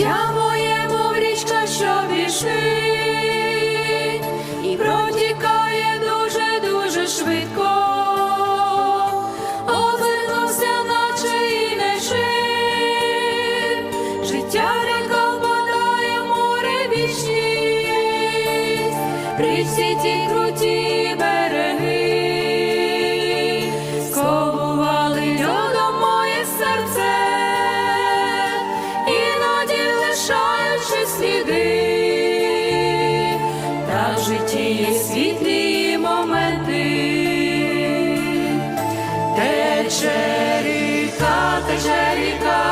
життя моє, мов річка, що біжить, і протікає дуже-дуже швидко, Обернувся, наче і не жив, життя река море вічність, при всі ті круті. сліди, та в житті є світлі моменти, тече ріка, тече ріка,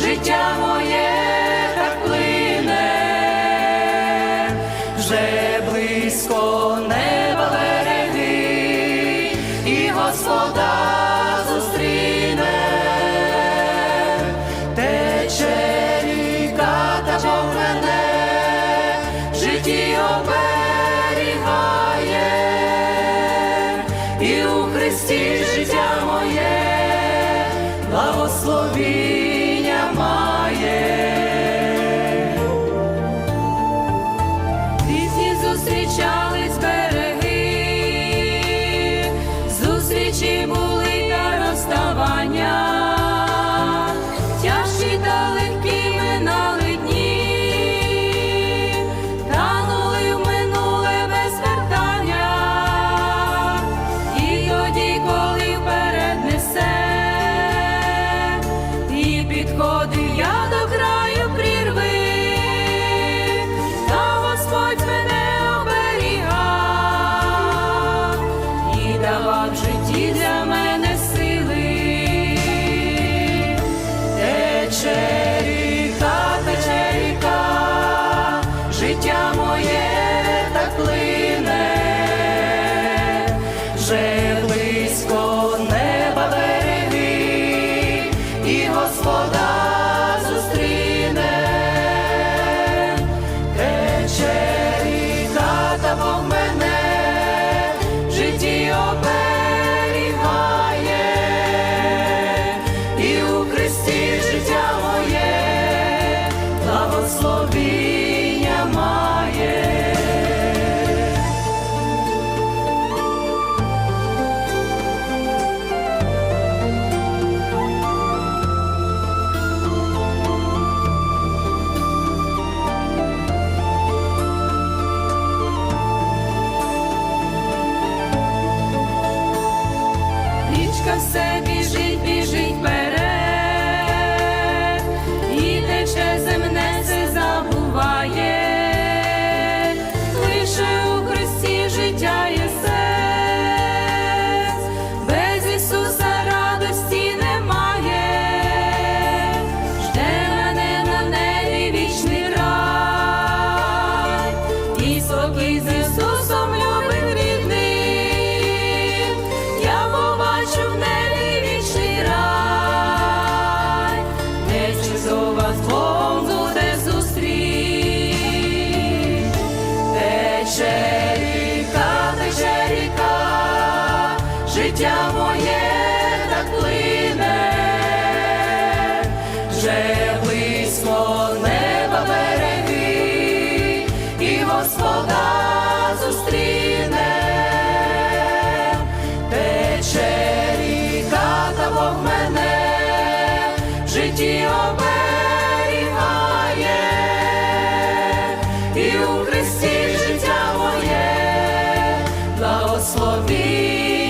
життя моє так плине, вже близько не. і у Христі життя моє, благослови. Христі життя моє, благословіння має. Річка все. який з Ісусом любив рідним, я побачу в небі вічний рай, де чудова з Богом буде зустріч, тече ріка, тече ріка, життя моє. житті оберігає, і у Христі життя моє, благослови.